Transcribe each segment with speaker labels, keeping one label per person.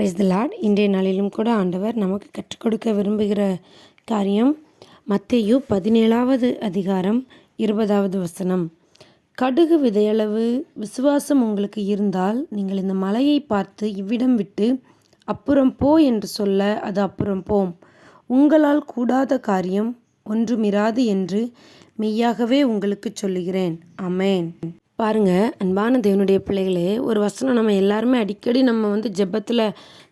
Speaker 1: Price த Lord இன்றைய நாளிலும் கூட ஆண்டவர் நமக்கு கற்றுக் கொடுக்க விரும்புகிற காரியம் மத்தேயு பதினேழாவது அதிகாரம் இருபதாவது வசனம். கடுகு விதையளவு விசுவாசம் உங்களுக்கு இருந்தால் நீங்கள் இந்த மலையை பார்த்து இவ்விடம் விட்டு அப்புறம் போ என்று சொல்ல அது அப்புறம் போம். உங்களால் கூடாத காரியம் ஒன்றுமிராது என்று மெய்யாகவே உங்களுக்கு சொல்லுகிறேன். அமேன் பாருங்க அன்பான தேவனுடைய பிள்ளைகளே ஒரு வசனம் நம்ம எல்லாருமே அடிக்கடி நம்ம வந்து ஜெபத்தில்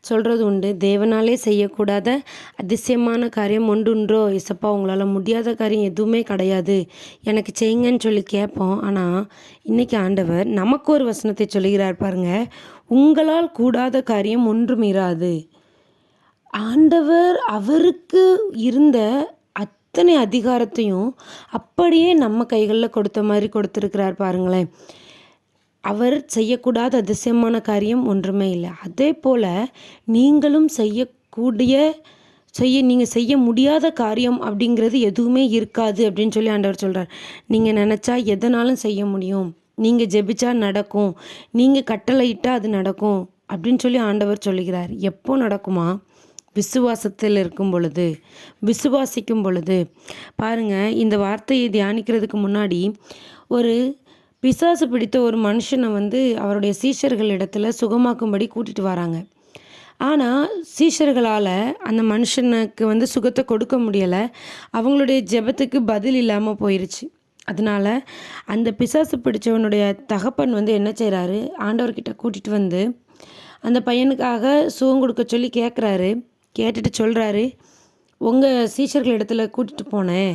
Speaker 1: சொல்கிறது உண்டு. தேவனாலே செய்யக்கூடாத அதிசயமான காரியம் ஒன்றுன்றோ இசப்பா உங்களால் முடியாத காரியம் எதுவுமே கிடையாது. எனக்கு செய்யுங்கன்னு சொல்லி கேட்போம். ஆனால் இன்றைக்கி ஆண்டவர் நமக்கு ஒரு வசனத்தை சொல்லுகிறார் பாருங்கள் உங்களால் கூடாத காரியம் ஒன்றும் இராது. ஆண்டவர் அவருக்கு இருந்த அத்தனை அதிகாரத்தையும் அப்படியே நம்ம கைகளில் கொடுத்த மாதிரி கொடுத்துருக்கிறார் பாருங்களேன். அவர் செய்யக்கூடாத அதிசயமான காரியம் ஒன்றுமே இல்லை. அதே போல் நீங்களும் செய்யக்கூடிய செய்ய நீங்கள் செய்ய முடியாத காரியம் அப்படிங்கிறது எதுவுமே இருக்காது அப்படின்னு சொல்லி ஆண்டவர் சொல்கிறார் நீங்கள் நினச்சா எதனாலும் செய்ய முடியும். நீங்கள் ஜெபிச்சா நடக்கும். நீங்கள் கட்டளையிட்டால் அது நடக்கும் அப்படின்னு சொல்லி ஆண்டவர் சொல்லுகிறார். எப்போ நடக்குமா? விசுவாசத்தில் இருக்கும் பொழுது விசுவாசிக்கும் பொழுது. பாருங்க இந்த வார்த்தையை தியானிக்கிறதுக்கு முன்னாடி ஒரு பிசாசு பிடித்த ஒரு மனுஷனை வந்து அவருடைய சீஷர்கள் இடத்துல சுகமாக்கும்படி கூட்டிகிட்டு வராங்க. ஆனால் சீஷர்களால் அந்த மனுஷனுக்கு வந்து சுகத்தை கொடுக்க முடியலை. அவங்களுடைய ஜெபத்துக்கு பதில் இல்லாமல் போயிடுச்சு அதனால் அந்த பிசாசு பிடிச்சவனுடைய தகப்பன் வந்து என்ன செய்கிறாரு ஆண்டவர்கிட்ட கூட்டிகிட்டு வந்து அந்த பையனுக்காக சுகம் கொடுக்க சொல்லி கேட்குறாரு கேட்டுட்டு சொல்கிறாரு உங்கள் சீஷர்கள் இடத்துல கூட்டிகிட்டு போனேன்.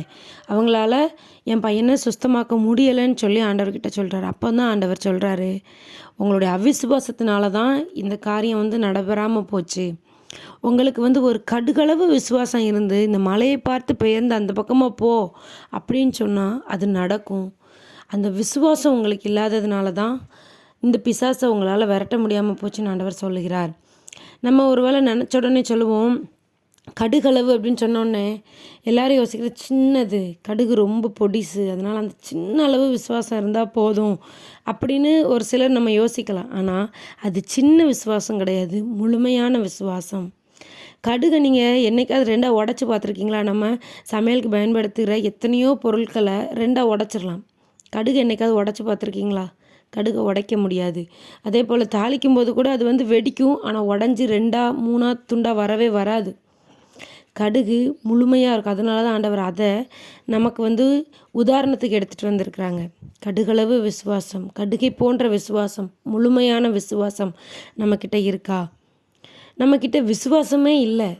Speaker 1: அவங்களால என் பையனை சுஸ்தமாக்க முடியலைன்னு சொல்லி ஆண்டவர்கிட்ட சொல்கிறாரு அப்போ தான் ஆண்டவர் சொல்கிறாரு உங்களுடைய அவிசுவாசத்தினால தான் இந்த காரியம் வந்து நடைபெறாமல் போச்சு. உங்களுக்கு வந்து ஒரு கடுகளவு விசுவாசம் இருந்து இந்த மலையை பார்த்து பெயர்ந்து அந்த பக்கமாக போ அப்படின்னு சொன்னால் அது நடக்கும். அந்த விசுவாசம் உங்களுக்கு இல்லாததுனால தான் இந்த பிசாசை உங்களால் விரட்ட முடியாமல் போச்சுன்னு ஆண்டவர் சொல்லுகிறார். நம்ம ஒரு வேளை நினச்ச உடனே சொல்லுவோம் கடுகளவு அப்படின்னு சொன்னோடனே எல்லோரும் யோசிக்கிறது சின்னது கடுகு ரொம்ப பொடிசு அதனால் அந்த சின்ன அளவு விசுவாசம் இருந்தால் போதும் அப்படின்னு ஒரு சிலர் நம்ம யோசிக்கலாம். ஆனால் அது சின்ன விசுவாசம் கிடையாது முழுமையான விசுவாசம். கடுகை நீங்கள் என்றைக்காவது ரெண்டாக உடச்சி பார்த்துருக்கீங்களா? நம்ம சமையலுக்கு பயன்படுத்துகிற எத்தனையோ பொருட்களை ரெண்டாக உடச்சிடலாம். கடுகு என்றைக்காவது உடச்சி பார்த்துருக்கீங்களா? கடுகை உடைக்க முடியாது. அதே போல் தாளிக்கும் போது கூட அது வந்து வெடிக்கும். ஆனால் உடஞ்சி ரெண்டாக மூணாக துண்டாக வரவே வராது. கடுகு முழுமையாக இருக்கும். அதனால தான் ஆண்டவர் அதை நமக்கு வந்து உதாரணத்துக்கு எடுத்துகிட்டு வந்திருக்கிறாங்க. கடுகளவு விசுவாசம் கடுகை போன்ற விசுவாசம் முழுமையான விசுவாசம் நம்மக்கிட்ட இருக்கா? நம்மக்கிட்ட விசுவாசமே இல்லை.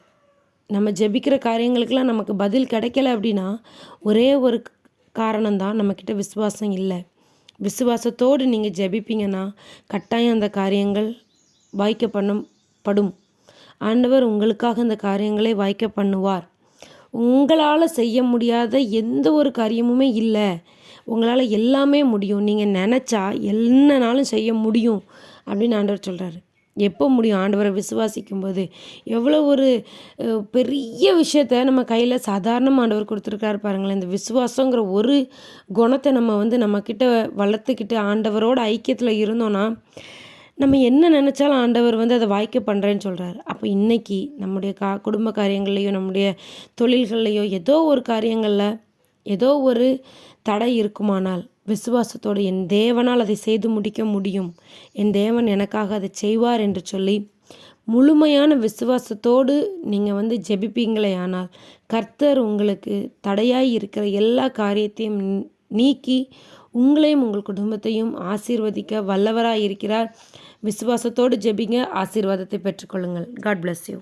Speaker 1: நம்ம ஜெபிக்கிற காரியங்களுக்கெல்லாம் நமக்கு பதில் கிடைக்கல அப்படின்னா ஒரே ஒரு காரணம்தான் நம்மக்கிட்ட விசுவாசம் இல்லை. விசுவாசத்தோடு நீங்கள் ஜெபிப்பீங்கன்னா கட்டாயம் அந்த காரியங்கள் வாய்க்க பண்ணும் படும் ஆண்டவர் உங்களுக்காக இந்த காரியங்களை வாய்க்க பண்ணுவார் உங்களால் செய்ய முடியாத எந்த ஒரு காரியமுமே இல்லை. உங்களால் எல்லாமே முடியும். நீங்கள் நினச்சா என்னனாலும் செய்ய முடியும் அப்படின்னு ஆண்டவர் சொல்கிறாரு எப்போ முடியும்? ஆண்டவரை விசுவாசிக்கும் போது எவ்வளோ ஒரு பெரிய விஷயத்த நம்ம கையில் சாதாரணமாக ஆண்டவர் கொடுத்துருக்காரு பாருங்களேன். இந்த விசுவாசங்கிற ஒரு குணத்தை நம்ம வந்து நம்மக்கிட்ட வளர்த்துக்கிட்டு ஆண்டவரோட ஐக்கியத்தில் இருந்தோன்னா நம்ம என்ன நினச்சாலும் ஆண்டவர் வந்து அதை வாய்க்க பண்ணுறேன்னு சொல்கிறார் அப்போ இன்றைக்கி நம்முடைய கா குடும்ப காரியங்கள்லையோ நம்முடைய தொழில்கள்லையோ ஏதோ ஒரு காரியங்களில் ஏதோ ஒரு தடை இருக்குமானால் விசுவாசத்தோடு என் தேவனால் அதை செய்து முடிக்க முடியும். என் தேவன் எனக்காக அதை செய்வார் என்று சொல்லி முழுமையான விசுவாசத்தோடு நீங்கள் வந்து ஜெபிப்பீங்களே ஆனால் கர்த்தர் உங்களுக்கு தடையாய் இருக்கிற எல்லா காரியத்தையும் நீக்கி உங்களையும் உங்கள் குடும்பத்தையும் ஆசீர்வதிக்க வல்லவராக இருக்கிறார். விசுவாசத்தோடு ஜெபிங்க. ஆசீர்வாதத்தை பெற்றுக்கொள்ளுங்கள். God bless you